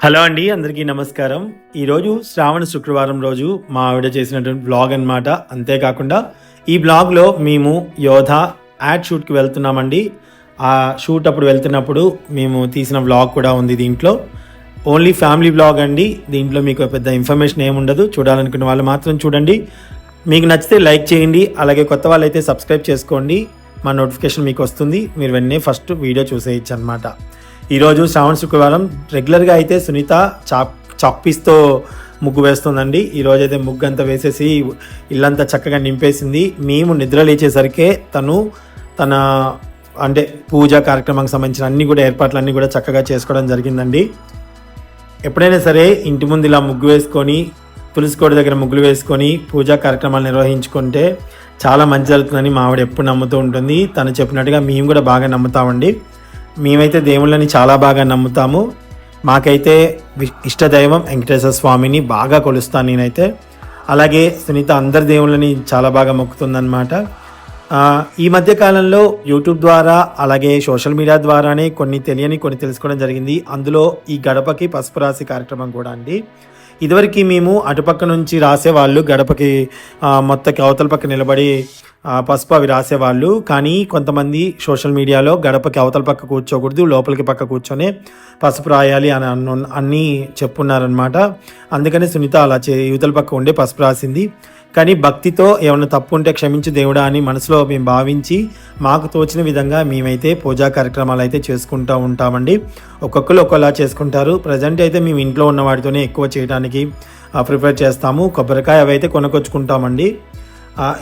Hello అండి అందరికీ నమస్కారం. ఈరోజు శ్రావణ శుక్రవారం రోజు మా ఆవిడ చేసినటువంటి బ్లాగ్ అన్నమాట. అంతేకాకుండా ఈ బ్లాగ్లో మేము యోధ యాడ్ షూట్కి వెళ్తున్నామండి. ఆ షూట్ అప్పుడు వెళ్తున్నప్పుడు మేము తీసిన బ్లాగ్ కూడా ఉంది దీంట్లో. ఓన్లీ ఫ్యామిలీ బ్లాగ్ అండి. దీంట్లో మీకు పెద్ద ఇన్ఫర్మేషన్ ఏముండదు చూడాలనుకున్న వాళ్ళు మాత్రం చూడండి. మీకు నచ్చితే లైక్ చేయండి. అలాగే కొత్త వాళ్ళు అయితే సబ్స్క్రైబ్ చేసుకోండి. మా నోటిఫికేషన్ మీకు వస్తుంది. మీరు వెంటనే ఫస్ట్ వీడియో చూసేయచ్చు అనమాట ఈరోజు శ్రావణ శుక్రవారం. రెగ్యులర్గా అయితే సునీత చాప్ చాప్పీస్తో ముగ్గు వేస్తుందండి. ఈరోజు అయితే ముగ్గు అంతా వేసేసి ఇల్లంతా చక్కగా నింపేసింది. మేము నిద్ర లేచేసరికే తను తన అంటే పూజా కార్యక్రమానికి సంబంధించిన అన్ని కూడా ఏర్పాట్లు అన్నీ కూడా చక్కగా చేసుకోవడం జరిగిందండి. ఎప్పుడైనా సరే ఇంటి ముందు ఇలా ముగ్గు వేసుకొని తులసి కోట దగ్గర ముగ్గులు వేసుకొని పూజా కార్యక్రమాలు నిర్వహించుకుంటే చాలా మంచి జరుగుతుందని మా ఆవిడ ఎప్పుడు నమ్ముతూ ఉంటుంది. తను చెప్పినట్టుగా మేము కూడా బాగా నమ్ముతామండి. మేమైతే దేవుళ్ళని చాలా బాగా నమ్ముతాము. మాకైతే ఇష్టదైవం వెంకటేశ్వర స్వామిని బాగా కొలుస్తాను నేనైతే. అలాగే సునీత అందరి దేవుళ్ళని చాలా బాగా మొక్కుతుందన్నమాట. ఈ మధ్య కాలంలో యూట్యూబ్ ద్వారా అలాగే సోషల్ మీడియా ద్వారానే కొన్ని తెలియని కొన్ని తెలుసుకోవడం జరిగింది. అందులో ఈ గడపకి పసుపు రాశి కార్యక్రమం కూడా అండి. ఇదివరకు మేము అటుపక్క నుంచి రాసేవాళ్ళు గడపకి మొత్తకి అవతల పక్క నిలబడి పసుపు అవి రాసేవాళ్ళు. కానీ కొంతమంది సోషల్ మీడియాలో గడపకి అవతల పక్క కూర్చోకూడదు లోపలికి పక్క కూర్చొని పసుపు రాయాలి అని అన్న అన్నీ చెప్పున్నారనమాట అందుకని సునీత అలా చే యువతల పక్క ఉండే పసుపు రాసింది. కానీ భక్తితో ఏమైనా తప్పు ఉంటే క్షమించు దేవుడా అని మనసులో మేము భావించి మాకు తోచిన విధంగా మేమైతే పూజా కార్యక్రమాలు అయితే చేసుకుంటూ ఉంటామండి. ఒక్కొక్కరు ఒక్కొక్కలా చేసుకుంటారు. ప్రజెంట్ అయితే మేము ఇంట్లో ఉన్న వాటితోనే ఎక్కువ చేయడానికి ప్రిఫర్ చేస్తాము. కొబ్బరికాయ అవి అయితే కొనుక్కొచ్చుకుంటామండి.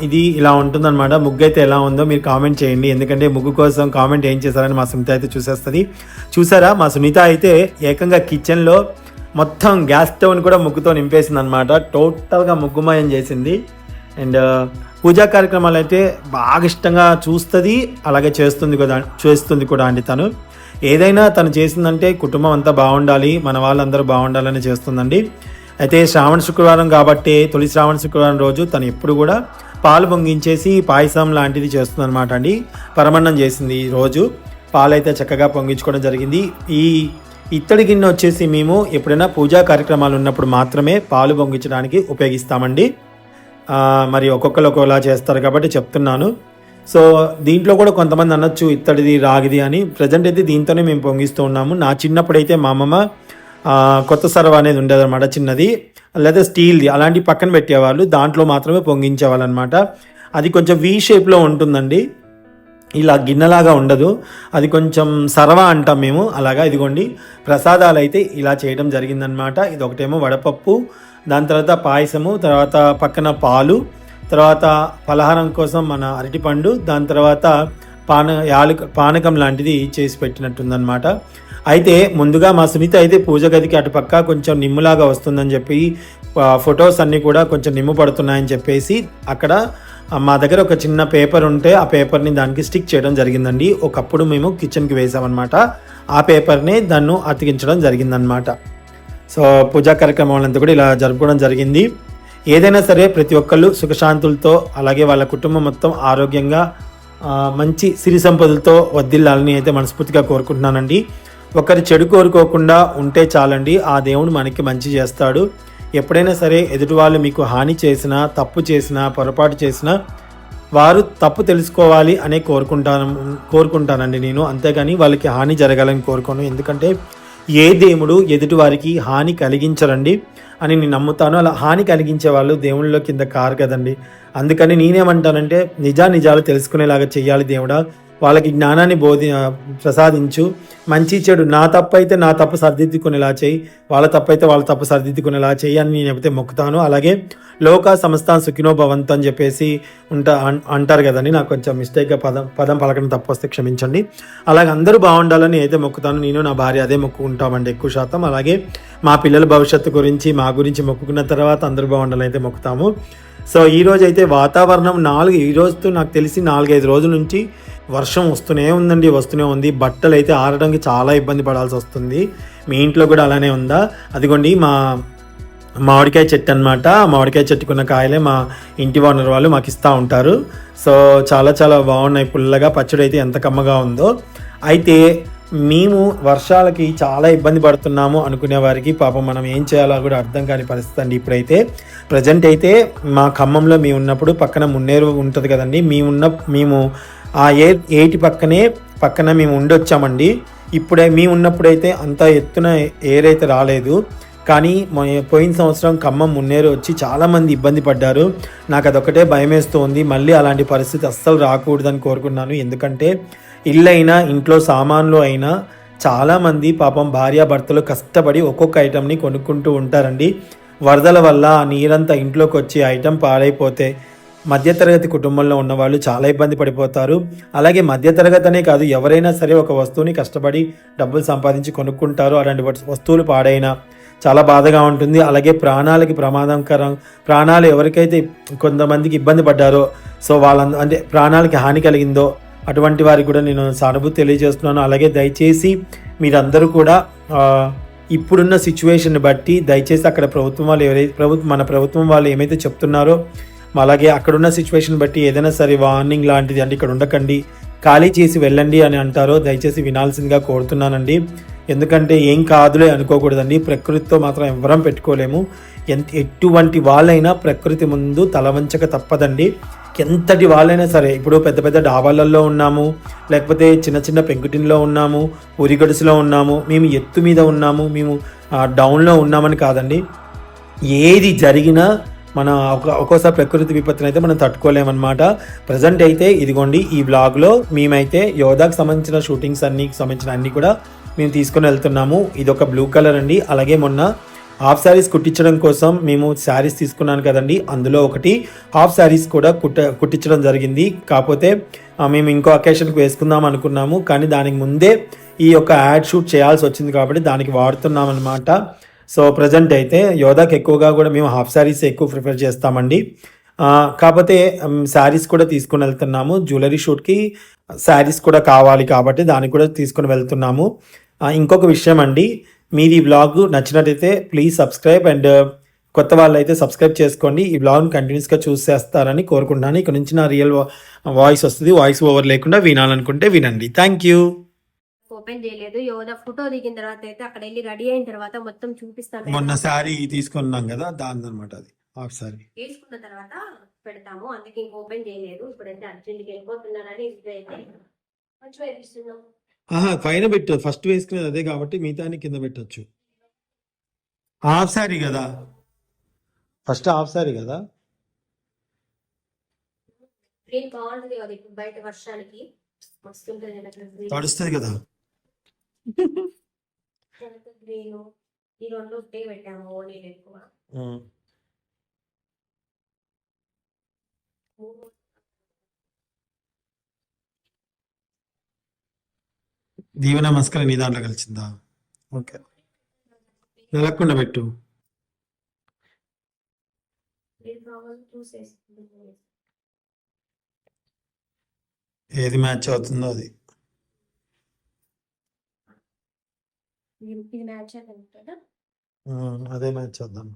ఇది ఇలా ఉంటుందన్నమాట. ముగ్గు అయితే ఎలా ఉందో మీరు కామెంట్ చేయండి. ఎందుకంటే ముగ్గు కోసం కామెంట్ ఏం చేశారని మా సునీత అయితే చూసేస్తుంది. చూసారా? మా సునీత అయితే ఏకంగా కిచెన్లో మొత్తం గ్యాస్ స్టవ్ని కూడా ముగ్గుతో నింపేసింది అనమాట టోటల్గా ముగ్గుమయం చేసింది. అండ్ uh, పూజా కార్యక్రమాలు అయితే బాగా ఇష్టంగా చూస్తుంది అలాగే చేస్తుంది కూడా చేస్తుంది కూడా అండి తను. ఏదైనా తను చేసిందంటే కుటుంబం అంతా బాగుండాలి మన వాళ్ళందరూ బాగుండాలని చేస్తుందండి. అయితే శ్రావణ శుక్రవారం కాబట్టి తొలి శ్రావణ శుక్రవారం రోజు తను ఎప్పుడు కూడా పాలు పొంగించేసి పాయసం లాంటిది చేస్తుంది అనమాట అండి. పరమన్నం చేసింది ఈ రోజు. పాలు అయితే చక్కగా పొంగించుకోవడం జరిగింది. ఈ ఇత్తడి గిన్నె వచ్చేసి మేము ఎప్పుడైనా పూజా కార్యక్రమాలు ఉన్నప్పుడు మాత్రమే పాలు పొంగించడానికి ఉపయోగిస్తామండి. మరి ఒక్కొక్కరు ఒక్కొక్కలా చేస్తారు కాబట్టి చెప్తున్నాను. సో దీంట్లో కూడా కొంతమంది అనొచ్చు ఇత్తడిది రాగిది అని. ప్రజెంట్ అయితే దీంతోనే మేము పొంగిస్తూ ఉన్నాము. నా చిన్నప్పుడైతే మా అమ్మమ్మ కొత్త సర్వ అనేది ఉండేదన్నమాట చిన్నది. లేదా స్టీల్ది అలాంటి పక్కన పెట్టేవాళ్ళు. దాంట్లో మాత్రమే పొంగించేవాళ్ళు అనమాట అది కొంచెం వీ షేప్లో ఉంటుందండి. ఇలా గిన్నెలాగా ఉండదు. అది కొంచెం సర్వ అంటాం మేము. అలాగా ఇదిగోండి ప్రసాదాలు అయితే ఇలా చేయడం జరిగిందనమాట ఇది ఒకటేమో వడపప్పు దాని తర్వాత పాయసము తర్వాత పక్కన పాలు తర్వాత పలహారం కోసం మన అరటిపండు దాని తర్వాత పాన యాలక పానకం లాంటిది చేసి పెట్టినట్టుందనమాట అయితే ముందుగా మా సునీత అయితే పూజ గదికి అటుపక్క కొంచెం నిమ్ములాగా వస్తుందని చెప్పి ఫొటోస్ అన్నీ కూడా కొంచెం నిమ్ము పడుతున్నాయని చెప్పేసి అక్కడ మా దగ్గర ఒక చిన్న పేపర్ ఉంటే ఆ పేపర్ని దానికి స్టిక్ చేయడం జరిగిందండి. ఒకప్పుడు మేము కిచెన్కి వేసామన్నమాట. ఆ పేపర్ని దాన్ని అతికించడం జరిగిందనమాట సో పూజా కార్యక్రమాలంతా కూడా ఇలా జరుపుకోవడం జరిగింది. ఏదైనా సరే ప్రతి ఒక్కళ్ళు సుఖశాంతులతో అలాగే వాళ్ళ కుటుంబం మొత్తం ఆరోగ్యంగా మంచి సిరి సంపదలతో వద్దిల్లాలని అయితే మనస్ఫూర్తిగా కోరుకుంటున్నానండి. ఒకరి చెడు కోరుకోకుండా ఉంటే చాలండి. ఆ దేవుడు మనకి మంచి చేస్తాడు. ఎప్పుడైనా సరే ఎదుటి వాళ్ళు మీకు హాని చేసినా తప్పు చేసినా పొరపాటు చేసినా వారు తప్పు తెలుసుకోవాలి అనే కోరుకుంటాను కోరుకుంటానండి నేను. అంతేగాని వాళ్ళకి హాని జరగాలని కోరుకోను. ఎందుకంటే ఏ దేవుడు ఎదుటి వారికి హాని కలిగించరండి అని నేను నమ్ముతాను. అలా హాని కలిగించే వాళ్ళు దేవుళ్ళ కింద కారు కదండి. అందుకని నేనేమంటానంటే నిజా నిజాలు తెలుసుకునేలాగా చేయాలి దేవుడా. వాళ్ళకి జ్ఞానాన్ని బోధి ప్రసాదించు. మంచి చెడు నా తప్పు అయితే నా తప్పు సరిదిద్దుకునేలా చేయి. వాళ్ళ తప్పు అయితే వాళ్ళ తప్పు సరిదిద్దుకునేలా చేయి అని నేను చెబితే మొక్కుతాను. అలాగే లోక సంస్థాన్ సుఖినో భవంతు అని చెప్పేసి ఉంటా అన్- అంటారు కదండి. నాకు కొంచెం మిస్టేక్గా పదం పదం పలకడం తప్పు వస్తే క్షమించండి. అలాగే అందరూ బాగుండాలని అయితే మొక్కుతాను. నేను నా భార్య అదే మొక్కుకుంటామండి ఎక్కువ శాతం. అలాగే మా పిల్లల భవిష్యత్తు గురించి మా గురించి మొక్కుకున్న తర్వాత అందరూ బాగుండాలని అయితే మొక్కుతాము. సో ఈరోజు అయితే వాతావరణం నాలుగు ఈ రోజుతో నాకు తెలిసి నాలుగైదు రోజుల నుంచి వర్షం వస్తూనే ఉందండి వస్తూనే ఉంది. బట్టలు అయితే ఆరడానికి చాలా ఇబ్బంది పడాల్సి వస్తుంది. మీ ఇంట్లో కూడా అలానే ఉందా? అదిగోండి మా మామిడికాయ చెట్టు అనమాట మామిడికాయ చెట్టుకున్న కాయలే మా ఇంటి ఓనర్ వాళ్ళు మాకు ఇస్తూ ఉంటారు. సో చాలా చాలా బాగున్నాయి. పుల్లగా పచ్చడి అయితే ఎంత కమ్మగా ఉందో. అయితే మేము వర్షాలకి చాలా ఇబ్బంది పడుతున్నాము అనుకునే వారికి పాపం మనం ఏం చేయాలో కూడా అర్థం కాని పరిస్థితి అండి ఇప్పుడైతే. ప్రజెంట్ అయితే మా ఖమ్మంలో మేము ఉన్నప్పుడు పక్కన మున్నేరు ఉంటుంది కదండి. మేము ఉన్న మేము ఆ ఏ ఏటి పక్కనే పక్కన మేము ఉండొచ్చామండి. ఇప్పుడే మేము ఉన్నప్పుడైతే అంత ఎత్తున ఏరైతే రాలేదు. కానీ పోయిన సంవత్సరం ఖమ్మం మున్నేరు వచ్చి చాలామంది ఇబ్బంది పడ్డారు. నాకు అదొకటే భయం వేస్తుంది మళ్ళీ అలాంటి పరిస్థితి అస్సలు రాకూడదని కోరుకున్నాను ఎందుకంటే ఇల్లైనా ఇంట్లో సామాన్లు అయినా చాలామంది పాపం భార్యాభర్తలు కష్టపడి ఒక్కొక్క ఐటెంని కొనుక్కుంటూ ఉంటారండి. వరదల వల్ల ఆ నీరంతా ఇంట్లోకి వచ్చి ఐటెం పాడైపోతే మధ్యతరగతి కుటుంబంలో ఉన్న వాళ్ళు చాలా ఇబ్బంది పడిపోతారు. అలాగే మధ్యతరగతి అనే కాదు ఎవరైనా సరే ఒక వస్తువుని కష్టపడి డబ్బులు సంపాదించి కొనుక్కుంటారు. అలాంటి వస్తువులు పాడైనా చాలా బాధగా ఉంటుంది. అలాగే ప్రాణాలకి ప్రమాదకరం ప్రాణాలు ఎవరికైతే కొంతమందికి ఇబ్బంది పడ్డారో సో వాళ్ళ అంటే ప్రాణాలకి హాని కలిగిందో అటువంటి వారికి కూడా నేను సానుభూతి తెలియజేస్తున్నాను. అలాగే దయచేసి మీరందరూ కూడా ఇప్పుడున్న సిచ్యువేషన్ బట్టి దయచేసి అక్కడ ప్రభుత్వం వాళ్ళు ఎవరైతే ప్రభుత్వం మన ప్రభుత్వం వాళ్ళు ఏమైతే చెప్తున్నారో అలాగే అక్కడున్న సిచ్యువేషన్ బట్టి ఏదైనా సరే వార్నింగ్ లాంటిది అంటే ఇక్కడ ఉండకండి. ఖాళీ చేసి వెళ్ళండి అని అంటారో దయచేసి వినాల్సిందిగా కోరుతున్నానండి. ఎందుకంటే ఏం కాదులే అనుకోకూడదండి. ప్రకృతితో మాత్రం ఎవరం పెట్టుకోలేము. ఎంత ఎటువంటి వాళ్ళైనా ప్రకృతి ముందు తలవంచక తప్పదండి. ఎంతటి వాళ్ళైనా సరే ఇప్పుడు పెద్ద పెద్ద డాబాలలో ఉన్నాము లేకపోతే చిన్న చిన్న పెంకుటిన్లో ఉన్నాము ఉరిగడుసులో ఉన్నాము మేము ఎత్తు మీద ఉన్నాము మేము డౌన్లో ఉన్నామని కాదండి. ఏది జరిగినా మన ఒక ఒక్కోసారి ప్రకృతి విపత్తుని అయితే మనం తట్టుకోలేమన్నమాట. ప్రజెంట్ అయితే ఇదిగోండి ఈ బ్లాగ్లో మేమైతే యోధాకు సంబంధించిన షూటింగ్స్ అన్ని సంబంధించిన అన్ని కూడా మేము తీసుకొని వెళ్తున్నాము. ఇది ఒక బ్లూ కలర్ అండి. అలాగే మొన్న హాఫ్ శారీస్ కుట్టించడం కోసం మేము శారీస్ తీసుకున్నాను కదండి. అందులో ఒకటి హాఫ్ శారీస్ కూడా కుట్ట కుట్టించడం జరిగింది. కాకపోతే మేము ఇంకో అకేషన్కి వేసుకుందాం అనుకున్నాము. కానీ దానికి ముందే ఈ యొక్క యాడ్ షూట్ చేయాల్సి వచ్చింది కాబట్టి దానికి వాడుతున్నాం అనమాట సో ప్రజెంట్ అయితే యోధాకి ఎక్కువగా కూడా మేము హాఫ్ శారీస్ ఎక్కువ ప్రిఫర్ చేస్తామండి. కాకపోతే శారీస్ కూడా తీసుకుని వెళ్తున్నాము. జ్యువెలరీ షూట్కి శారీస్ కూడా కావాలి కాబట్టి దానికి కూడా తీసుకుని వెళ్తున్నాము. ఇంకొక విషయం అండి. మీరు ఈ బ్లాగ్ నచ్చినట్టయితే ప్లీజ్ సబ్స్క్రైబ్ అండ్ కొత్త వాళ్ళు అయితే సబ్స్క్రైబ్ చేసుకోండి. ఈ బ్లాగ్ని కంటిన్యూస్గా చూసేస్తారని కోరుకుంటున్నాను. ఇక్కడ నుంచి నా రియల్ వాయిస్ వస్తుంది. వాయిస్ ఓవర్ లేకుండా వినాలనుకుంటే వినండి. థ్యాంక్ యూ ఓపెన్ చేయలేదు. యోధ ఫోటో దిగిన తర్వాత అయితే అక్కడ వెళ్ళి రెడీ అయిన తర్వాత మొత్తం చూపిస్తాను. మొన్న శారీ తీసుకున్నాం కదా దాని అనమాట అది హాఫ్ శారీ. వేసుకున్న తర్వాత పెడతాము. అందుకే ఇంక ఓపెన్ చేయలేదు. ఇప్పుడైతే అర్జెంట్కి వెళ్ళిపోతున్నారని ఇప్పుడైతే కొంచెం వేపిస్తున్నాం ఆహా పైన పెట్టు. ఫస్ట్ వేసుకునేది అదే కాబట్టి మిగతాని కింద పెట్టొచ్చు. హాఫ్ శారీ కదా? ఫస్ట్ హాఫ్ శారీ కదా? బాగుంటుంది కదా ఇప్పుడు బయట వర్షానికి? తడుస్తుంది కదా. గ్రీన్ ఈ రెండు ఒకటే పెట్టాము ఓనీలు ఎక్కువ. దీవెన మస్కర నీ దాంట్లో కలిసిందా? ఓకే. నెలకుండా పెట్టు. ఏది మ్యాచ్ అవుతుందో అది ఇది మ్యాచ్ అయింది కదా ఉమ్, అదే మ్యాచ్ అవుద్దాం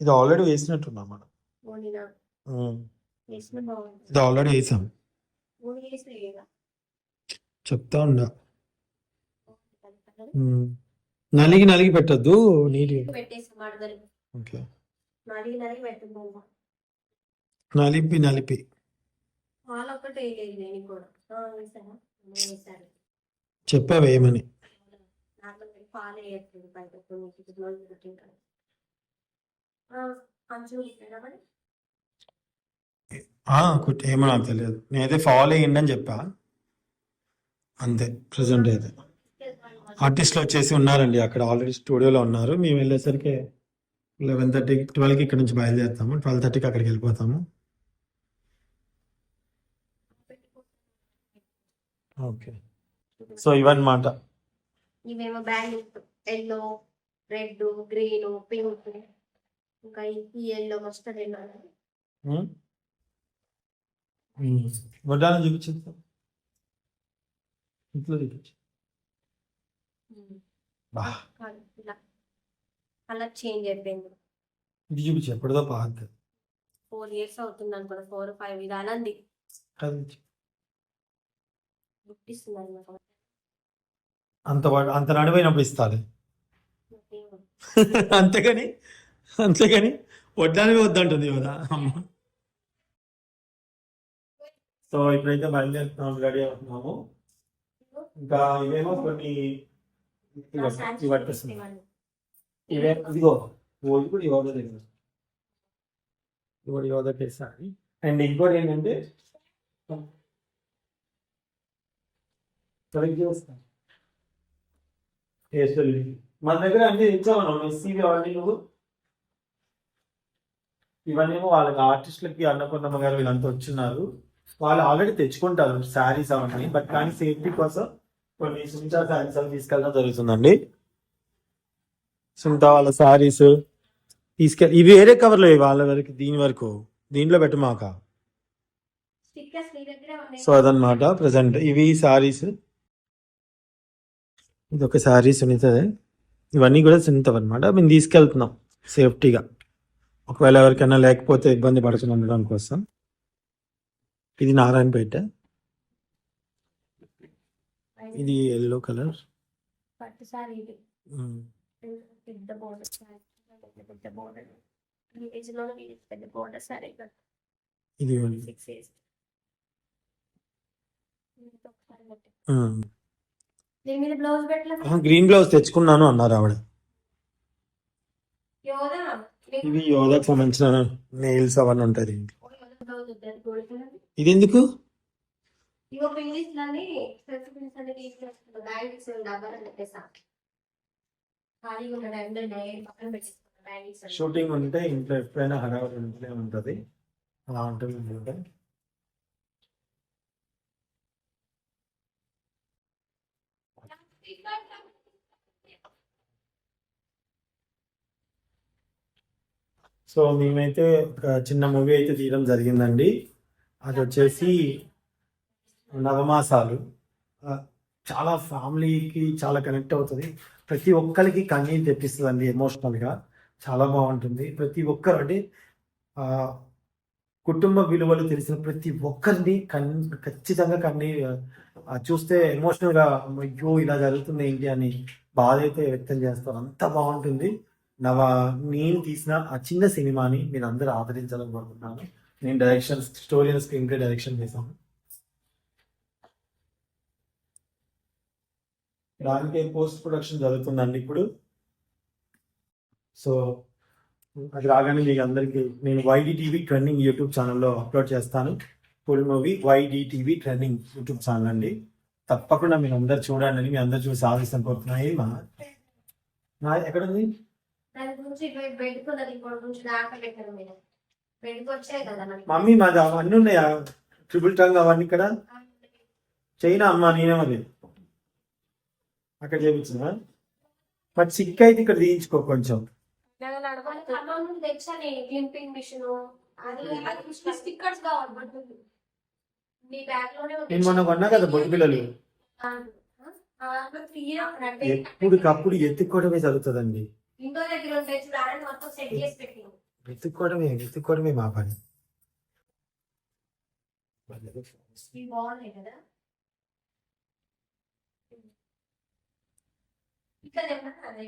ఇది ఆల్రెడీ వేసినట్టున్నా మనం ఇది ఆల్రెడీ వేసాం. చెప్తా ఉండా. నలిగి నలిగి పెట్టద్దు మడదలు ఓకే. నలిపి నలిపి. పాలు పాలు వేయట్లేదు బయట ఏమో నాకు తెలియదు. నేనైతే ఫాలో అయ్యిండి అని చెప్పా. అంతే ప్రజెంట్ అయితే. ఆర్టిస్టులు వచ్చేసి ఉన్నారండి. అక్కడ ఆల్రెడీ స్టూడియోలో ఉన్నారు. మేము వెళ్ళేసరికి లెవెన్ థర్టీకి ట్వెల్వ్కి ఇక్కడ నుంచి బయలుదేరుతాము. ట్వెల్వ్ థర్టీకి అక్కడికి వెళ్ళిపోతాము. ఓకే సో ఇవన్నమాట. ఇవేమో band yellow red green pink ఇంకా ఈ ఎల్లో మస్టర్డ్ ఎల్లో వడ్డానం చూపించు ఇంట్లో చూపించు బా. ఇలా. కలర్ చేంజ్ అయిపోయింది. ఇది చూపించు ఎప్పటిదో బాగా ఫోర్ ఇయర్స్ అవుతుంది అనుకో ఫోర్ ఫైవ్ ఇది అలాంటి అనమాట అంత అంత నడిపోయినప్పుడు ఇస్తాను అంతేగాని అంతేగాని వడ్డానికి వద్దంటుంది కదా అమ్మ. సో ఇప్పుడైతే బయలుదేరుతున్నాము రెడీ అవుతున్నాము. ఇంకా ఇవేమో కొన్ని ఇవి- ఇవే ఇదిగో ఓ కూడా యోగా దగ్గర? ఇవాడు యోగా చేస్తాను అండ్ ఇంకోటి ఏంటంటే చేస్తాను మన దగ్గర అన్ని ఇచ్చామన్నా మెస్సీ అవన్నీ నువ్వు? ఇవన్నీ వాళ్ళకి ఆర్టిస్టులకి అన్నపూర్ణమ్మ గారు వీళ్ళంతా వచ్చున్నారు వాళ్ళు ఆల్రెడీ తెచ్చుకుంటారు శారీస్ అవన్నీ బట్ కానీ సేఫ్టీ కోసం కొన్ని సునీత శారీస్ అవి తీసుకెళ్ళడం జరుగుతుందండి. సునీత వాళ్ళ శారీస్ తీసుకెళ్ళి ఇవి వేరే కవర్లో వాళ్ళ వరకు దీని వరకు. దీంట్లో దగ్గరే ఉన్నాయి. సో అదనమాట ప్రజెంట్ ఇవి శారీస్. ఇది ఒక శారీ సునీతదే ఇవన్నీ కూడా సునీతవి అనమాట మేము తీసుకెళ్తున్నాం సేఫ్టీగా. ఒకవేళ ఎవరికైనా లేకపోతే ఇబ్బంది పడకుండా ఉండడం కోసం. ఇది నారాయణపేట. ఇది ఎల్లో కలర్ ఇది. దీని మీద బ్లౌజ్ పెట్టలేదు? గ్రీన్ బ్లౌజ్ తెచ్చుకున్నాను అన్నారు ఆవిడ. యోగా ఇవి యోగాకి సంబంధించిన నెయిల్స్ అవన్నీ ఉంటాయి దీంట్లో ఇది ఎందుకు షూటింగ్ ఉంటే ఇంట్లో ఎప్పుడైనా హడావుడి ఉంటూనే ఉంటుంది. అలా ఉంటుంది. సో మేమైతే ఒక చిన్న మూవీ అయితే తీయడం జరిగిందండి. అది వచ్చేసి నవమాసాలు. చాలా ఫ్యామిలీకి చాలా కనెక్ట్ అవుతుంది. ప్రతి ఒక్కరికి కన్నీళ్ళు తెప్పిస్తుంది అండి ఎమోషనల్గా. చాలా బాగుంటుంది. ప్రతి ఒక్కరు అంటే కుటుంబ విలువలు తెలిసిన ప్రతి ఒక్కరిని కన్ ఖచ్చితంగా కన్నీ చూస్తే ఎమోషనల్గా అయ్యో ఇలా జరుగుతుంది ఏంటి అని బాధ అయితే వ్యక్తం చేస్తారు. అంత బాగుంటుంది. నవ నేను తీసిన ఆ చిన్న సినిమాని మీరు అందరూ ఆదరించాలని కోరుకుంటున్నాను నేను direction story and screen play direction చేశాను. దానికి పోస్ట్ ప్రొడక్షన్ జరుగుతుందండి ఇప్పుడు. సో అది రాగానే మీకు అందరికీ నేను వైడీటీవీ ట్రెండింగ్ యూట్యూబ్ ఛానల్లో అప్లోడ్ చేస్తాను. Full movie YDTV trending YouTube channel అండి. తప్పకుండా మీరు అందరు చూడాలని మీ అందరు చూసి ఆదేశం కోరుతున్నాయి మా నా ఎక్కడ ఉంది బెడ్ ఇప్పుడు గురించి దాకా పెట్టారు మీరు బెడ్కి వచ్చాయి కదా మనకి మమ్మీ మాది అవన్నీ ఉన్నాయా ట్రిపుల్ టంగ్ అవన్నీ ఇక్కడ చైనా అమ్మా నేనేమది అక్కడ చేయించిన మరి చిక్ అయితే ఇక్కడ తీయించుకో కొంచెం తెచ్చాను క్లింపింగ్ మిషన్ అది స్టిక్కర్స్ కావాలి బట్టలు మీ బ్యాగ్లోనే నేను మొన్న కొన్నా కదా బొట్టు పిల్లలు ఎప్పటికప్పుడు ఎత్తుక్కోవడమే జరుగుతుందండి ఉంటాయి మొత్తం సెట్ చేసి పెట్టి వెతుక్కోవడమే వెతుక్కోవడమే మా పని. ఇవి బాగున్నాయి కదా. ఇట్లా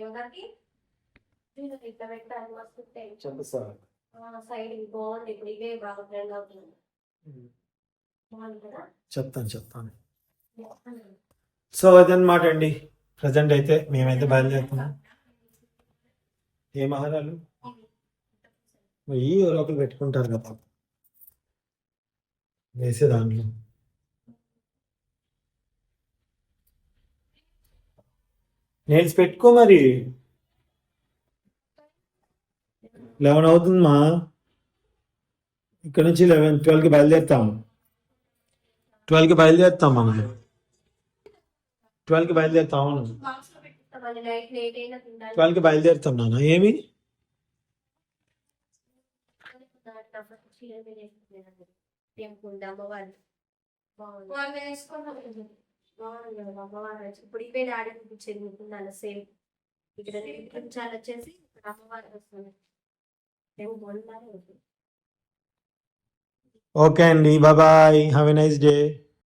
యోగాకి? ఇట్లా పెట్టాలి మస్తు సైడ్ బాగుంది ఇప్పుడు ఇవే బాగా ట్రెండ్ అవుతుంది బాగుంది కదా? చెప్తాను చెప్తాను. సో అదనమాట అండి. ప్రజెంట్ అయితే మేమైతే బయలుదేరుతున్నాం. ఏ మహారాలు? ఈ ఒకరు పెట్టుకుంటారు కదా. వేసే దాంట్లో. నేను పెట్టుకో మరి. లెవెన్ అవుతుందమ్మా. ఇక్కడ నుంచి లెవెన్ ట్వెల్వ్కి బయలుదేరుతాం. ట్వెల్వ్కి బయలుదేరుతాం మనం. ట్వెల్వ్కి బయలుదేరుతాం. అవును. బాక్స్లో పెట్టిస్తామని నైట్ లేట్ అయినా తింటాను ట్వెల్వ్కి బయలుదేరుతాం నాన్న ఏమి టెంపుల్ అమ్మవారు బాగుంది వాళ్ళు వేసుకున్నాం బాగుంది కదా అమ్మవారు వచ్చి- ఇప్పుడు ఇవే డాడీ చూపించేది ఉంటుందన్న సేమ్ ఇక్కడ చూపించాలి వచ్చేసి ఇక్కడ అమ్మవారు వస్తుంది టెంపుల్ లాగా ఉంటుంది ఓకే అండి bye have a nice day